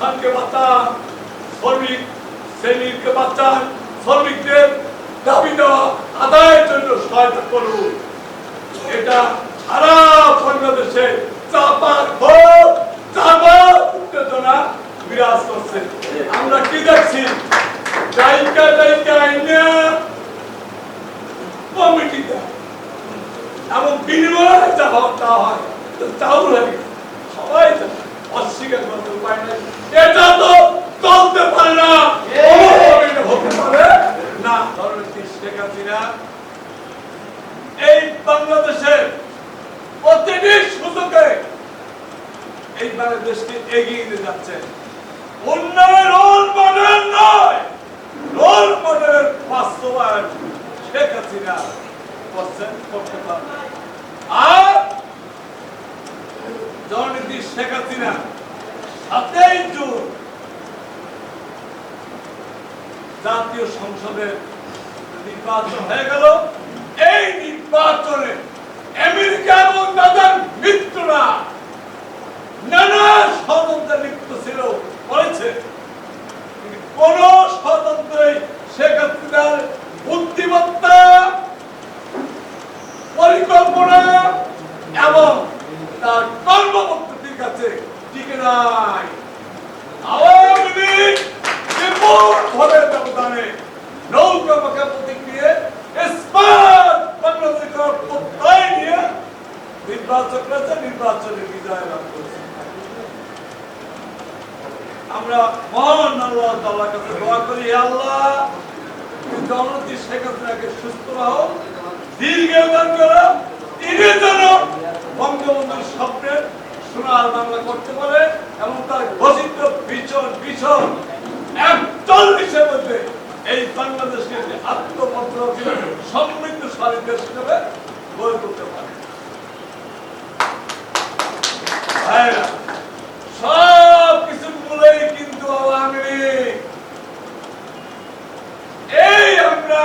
প্রতিষ্ঠানকে বাঁচান, শ্রমিক শ্রেণীকে বাঁচান, শ্রমিকদের দাবি দেওয়া, আদায়ের জন্য সহায়তা করুন। এটা সারা বাংলাদেশে চাপার হোক চাপা উত্তেজনা বিরাজ করছে আমরা কি দেখছি জায়গা জায়গা আইনা কমিটিতে এবং বিনিময়ে যা হওয়ার তা হয় তো তাও লাগে সবাই জানে। অস্বীকার করতে উপায় নাই এটা তো চলতে পারে না কোনোভাবে এটা হতে পারে না ধরনের শেখ হাসিনা এই বাংলাদেশের প্রতিটি সুযোগে বাংলাদেশকে এগিয়ে নিয়ে যাচ্ছে। উন্নয়ন রোল মডেল নয়। রোল মডেলের বাস্তবায়ন শেখ হাসিনা করছেন, করতে আর জননীতি শেখ হাসিনা সাতই জুন জাতীয় সংসদের নির্বাচন হয়ে গেল। এই নির্বাচনে আমেরিকা এবং তাদের মিত্ররা নানা ষড়যন্ত্রে লিপ্ত ছিল করেছে কোন ষড়যন্ত্রে শেখ হাসিনার বুদ্ধিমত্তা, পরিকল্পনা এবং তার কর্মপদ্ধতির কাছে টিকে নাই আওয়ামী লীগ বিপুল ভোটের ব্যবধানে নৌকা মাখা প্রতীক নিয়ে ইস্পাত বাংলাদেশ করার প্রত্যয় নিয়ে নির্বাচন করেছে নির্বাচনে বিজয় লাভ করেছে আমরা মহান আল্লাহ তাআলার কাছে দোয়া করি আল্লাহ, তুমি জনতি শেখ হাসিনাকে সুস্থ রাখো করো বঙ্গবন্ধুর স্বপ্নের সোনার বাংলা করতে পারে এবং তার ঘোষিত বিচন বিচন একচল্লিশের মধ্যে এই বাংলাদেশকে আত্মপত্র সমৃদ্ধশালী দেশ হিসেবে গড়ে তুলতে পারে ভাইরা, সব কিছু মূলেই কিন্তু আওয়ামী লীগ এই আমরা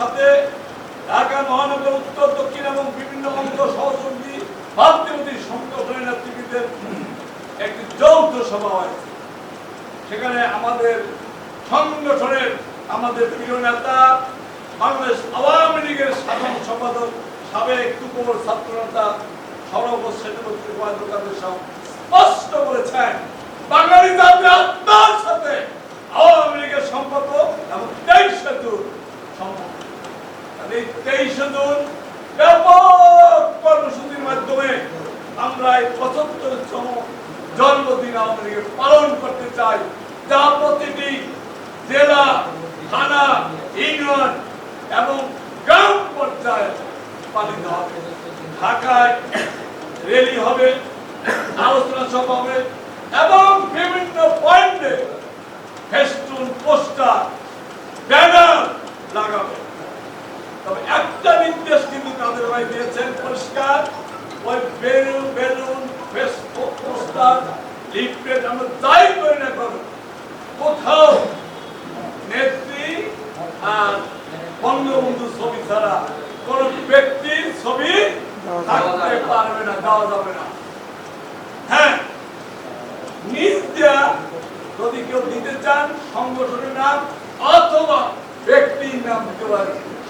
সাথে ঢাকা মহানগর উত্তর, দক্ষিণ এবং বিভিন্ন অঙ্গ সহযোগী ভাবতেমন্ত্রী সংগঠনের নেতৃত্বের একটি যৌথ সভা হয়েছে সেখানে আমাদের সংগঠনের আমাদের প্রিয় নেতা, বাংলাদেশ আওয়ামী লীগের সাধারণ সম্পাদক, সাবেক তুকুমর ছাত্র নেতা, সরব সেনাপতি ওয়াদুকাদের সব স্পষ্ট বলেছেন, বাঙালি জাতি আত্মার সাথে আওয়ামী লীগের সম্পর্ক এবং আর এই তেইশে জুন ব্যাপক কর্মসূচির মাধ্যমে আমরা এই পঁচাত্তরতম জন্মদিন লীগের পালন করতে চাই, যা প্রতিটি জেলা, থানা, ইউনিয়ন এবং গ্রাম পর্যায়ে পালিত হবে। ঢাকায় রেলি হবে, আলোচনা সভা হবে এবং বিভিন্ন পয়েন্টে ফেস্টুন, পোস্টার, ব্যানার লাগাবে। তবে একটা নির্দেশ কিন্তু তাদের ভাই দিয়েছেন, পরিষ্কার, ওই বেলুন বেলুন, ফেসবুক লিফলেট আমরা যাই করি না করো কোথাও নেত্রী আর বঙ্গবন্ধু ছবি ছাড়া কোন ব্যক্তির ছবি থাকতে পারবে না, দেওয়া যাবে না। হ্যাঁ নিজ যদি কেউ দিতে চান, সংগঠনের নাম অথবা ব্যক্তির নাম দিতে পারে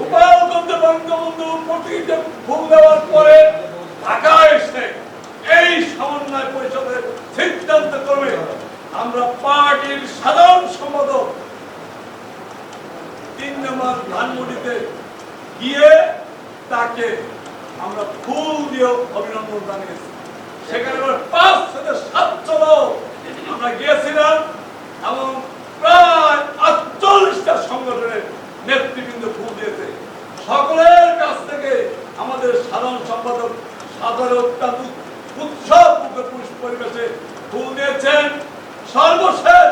গোপালগঞ্জ বঙ্গবন্ধু প্রতিটা ভুল দেওয়ার পরে ঢাকা এসে এই সমন্বয় পরিষদের সিদ্ধান্ত ক্রমে আমরা পার্টির সাধারণ সম্পাদক তিন নম্বর ধানমন্ডিতে গিয়ে তাকে আমরা ফুল দিয়ে অভিনন্দন জানিয়েছি। সেখানে পাঁচ থেকে লোক আমরা গিয়েছিলাম এবং প্রায় আটচল্লিশটা সংগঠনের নেতৃবৃন্দ ফুল সকলের কাছ থেকে আমাদের সাধারণ সম্পাদক, সাধারণ উৎসব পরিবেশে ফুল দিয়েছেন। সর্বশেষ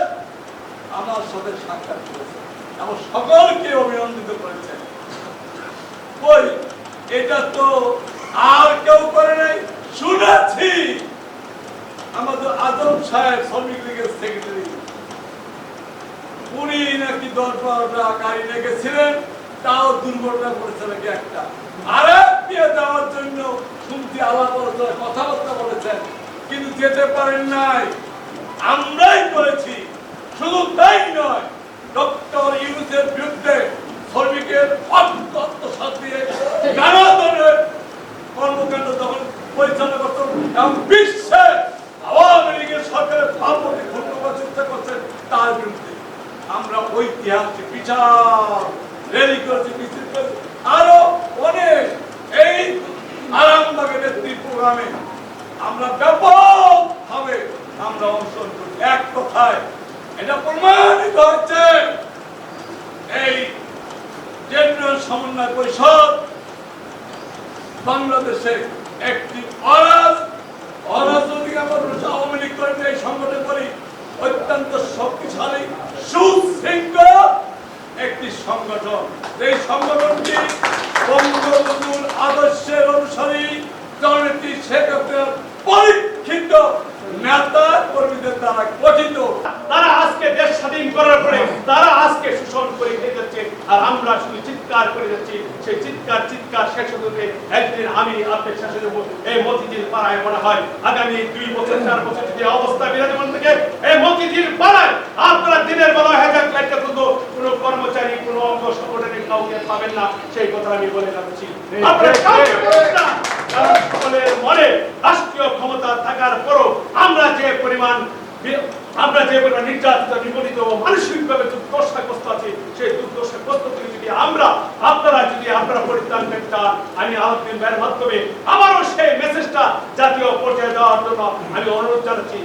আমার সাথে সাক্ষাৎ করেছেন। এবং সকলকে অভিনন্দিত করেছেন। কই, এটা তো আর কেউ করে নাই? শুনেছি। আমাদের আজম সাহেব, শ্রমিক লীগের সেক্রেটারি উনি নাকি দশ বারোটা গাড়ি লেগেছিলেন তাও দুর্ঘটনা করেছে নাকি একটা? আরেক দিয়ে যাওয়ার জন্য আলোচনা কথাবার্তা বলেছেন কিন্তু যেতে পারেন নাই। আমরাই করেছি, শুধু তাই নয়, ডক্টর বিরুদ্ধে শ্রমিকের নানা ধরনের কর্মকাণ্ড যখন পরিচালনা এবং আওয়ামী লীগের সরকারের করার চেষ্টা করছেন, তার বিরুদ্ধে। আমরা ঐতিহাসিক বিচার রেলি করেছি মিছিল আরও অনেক এই আরামবাগের নেত্রী প্রোগ্রামে আমরা ব্যাপক ভাবে আমরা অংশগ্রহণ করি। এক কথায় এটা প্রমাণিত হচ্ছে এই কেন্দ্রীয় সমন্বয় পরিষদ বাংলাদেশে একটি অরাজ অরাজনৈতিক আওয়ামী লীগ করে এই সংগঠন করি অত্যন্ত শক্তিশালী, সুশৃঙ্খল একটি সংগঠন। এই সংগঠনটি বঙ্গবন্ধুর আদর্শের অনুসারী জননেত্রী শেখ পরীক্ষিত নেতা, কর্মীদের দ্বারা গঠিত। তারা আজকে দেশ স্বাধীন করার পরে তারা আজকে শোষণ করে খেয়ে যাচ্ছে। আর আমরা শুধু চিৎকার করে যাচ্ছি। সেই চিৎকার চিৎকার শেষ হতে একদিন আমি আপনার শেষে দেবো এই মতিঝিল পাড়ায় মনে হয়, আগামী দুই বছর, চার বছর যদি অবস্থা বিরাজমান থেকে এই মতিঝিল পাড়ায় আপনারা দিনের বেলা হেজাক লাইটটা শুধু কোনো কর্মচারী কোনো অঙ্গ সংগঠনের না সেই কথা আমি বলে সকলের মনে রাষ্ট্রীয় ক্ষমতা থাকার পরও আমরা যে পরিমাণ আমরা যে পরিমাণ নির্যাতিত নিপীড়িত ও মানসিকভাবে দুর্দশাগ্রস্ত আছি সেই দুর্দশাগ্রস্ত থেকে যদি আমরা আপনারা যদি আপনারা পরিত্রাণ পেতে চান আমি আলোচনা মাধ্যমে আবারও সেই মেসেজটা জাতীয় পর্যায়ে দেওয়ার জন্য আমি অনুরোধ জানাচ্ছি।